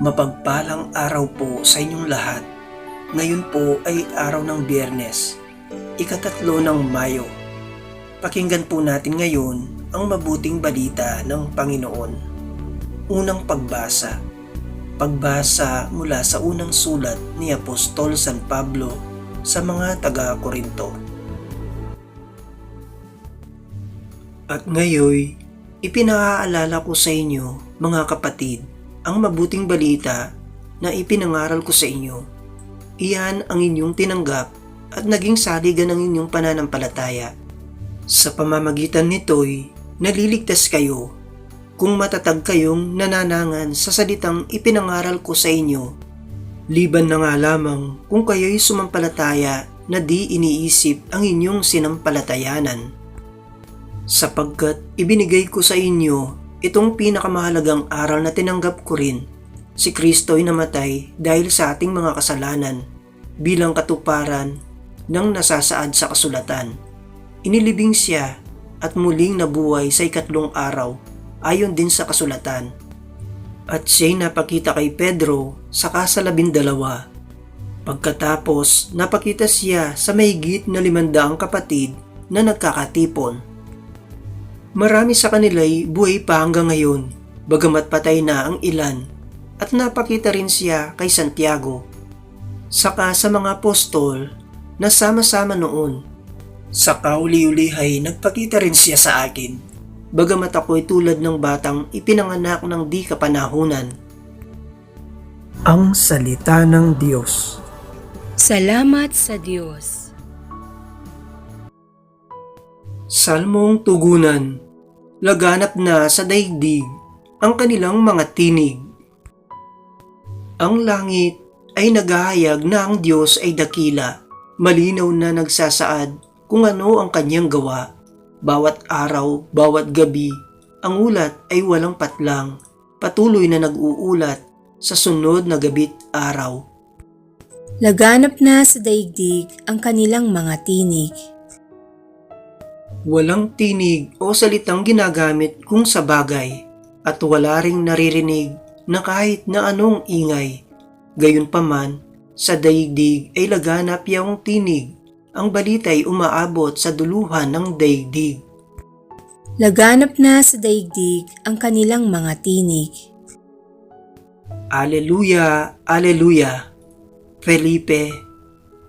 Mapagpalang araw po sa inyong lahat. Ngayon po ay araw ng biyernes, ikatatlo ng Mayo. Pakinggan po natin ngayon ang mabuting balita ng Panginoon. Unang pagbasa. Pagbasa mula sa unang sulat ni Apostol San Pablo sa mga taga-Korinto. At ngayoy, ipinaalala ko sa inyo, mga kapatid, ang mabuting balita na ipinangaral ko sa inyo. Iyan ang inyong tinanggap at naging saligan ng inyong pananampalataya. Sa pamamagitan nito'y naliligtas kayo kung matatag kayong nananangan sa salitang ipinangaral ko sa inyo. Liban na nga lamang kung kayo'y sumampalataya na di iniisip ang inyong sinampalatayanan. Sapagkat ibinigay ko sa inyo itong pinakamahalagang aral na tinanggap ko rin. Si Kristo ay namatay dahil sa ating mga kasalanan bilang katuparan ng nasasaad sa kasulatan. Inilibing siya at muling nabuhay sa ikatlong araw ayon din sa kasulatan. At siya'y napakita kay Pedro sa kasalabindalawa. Pagkatapos, napakita siya sa mahigit na limandaang kapatid na nagkakatipon. Marami sa kanila'y buhay pa hanggang ngayon, bagamat patay na ang ilan, at napakita rin siya kay Santiago. Saka sa mga apostol na sama-sama noon. Sa kauli-ulihay nagpakita rin siya sa akin, bagamat ako'y tulad ng batang ipinanganak ng di kapanahunan. Ang Salita ng Diyos Salamat sa Diyos. Salmong Tugunan Laganap na sa daigdig ang kanilang mga tinig. Ang langit ay naghahayag na ang Diyos ay dakila, malinaw na nagsasaad kung ano ang kanyang gawa. Bawat araw, bawat gabi, ang ulat ay walang patlang, patuloy na nag-uulat sa sunod na gabit araw. Laganap na sa daigdig ang kanilang mga tinig. Walang tinig o salitang ginagamit kung sa bagay at wala ring naririnig na kahit na anong ingay. Gayunpaman, sa daigdig ay laganap yung tinig. Ang balita'y umaabot sa duluhan ng daigdig. Laganap na sa daigdig ang kanilang mga tinig. Aleluya, Aleluya. Felipe,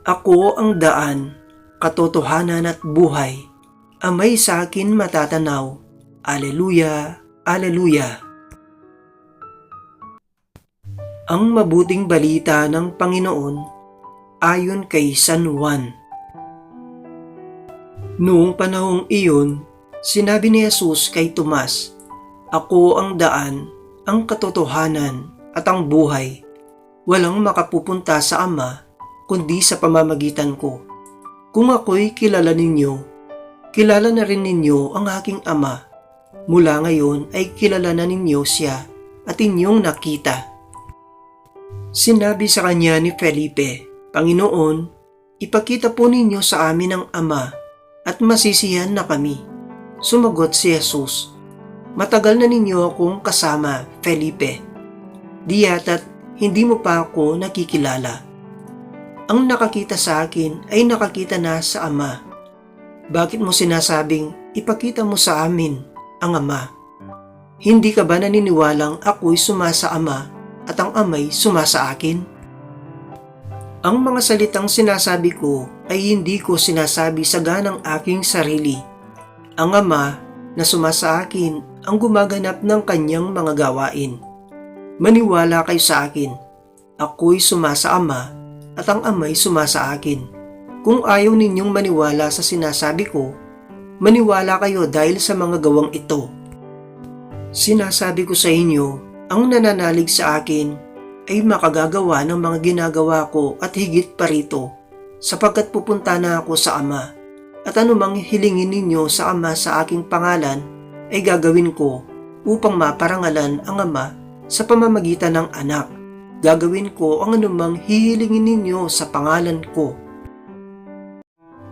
ako ang daan, katotohanan at buhay. Amay sa akin matatanaw. Aleluya, Aleluya. Ang mabuting balita ng Panginoon ayon kay San Juan. Noong panahong iyon, sinabi ni Jesus kay Tomas, Ako ang daan, ang katotohanan at ang buhay. Walang makapupunta sa Ama kundi sa pamamagitan ko. Kung ako'y kilala ninyo, kilala na rin ninyo ang aking Ama. Mula ngayon ay kilala na ninyo siya at inyong nakita. Sinabi sa kanya ni Felipe, Panginoon, ipakita po ninyo sa amin ang Ama at masisiyan na kami. Sumagot si Jesus, Matagal na ninyo akong kasama, Felipe. Di yata't hindi mo pa ako nakikilala. Ang nakakita sa akin ay nakakita na sa Ama. Bakit mo sinasabing ipakita mo sa amin ang Ama? Hindi ka ba naniniwalang ako'y sumasa Ama at ang Ama'y sumasa akin? Ang mga salitang sinasabi ko ay hindi ko sinasabi sa ganang aking sarili. Ang Ama na sumasa akin ang gumaganap ng kanyang mga gawain. Maniwala kayo sa akin. Ako'y sumasa Ama at ang Ama'y sumasa akin. Kung ayaw ninyong maniwala sa sinasabi ko, maniwala kayo dahil sa mga gawang ito. Sinasabi ko sa inyo, ang nananalig sa akin ay makagagawa ng mga ginagawa ko at higit pa rito, sapagkat pupunta na ako sa Ama. At anumang hilingin ninyo sa Ama sa aking pangalan, ay gagawin ko upang maparangalan ang Ama sa pamamagitan ng anak. Gagawin ko ang anumang hihilingin ninyo sa pangalan ko.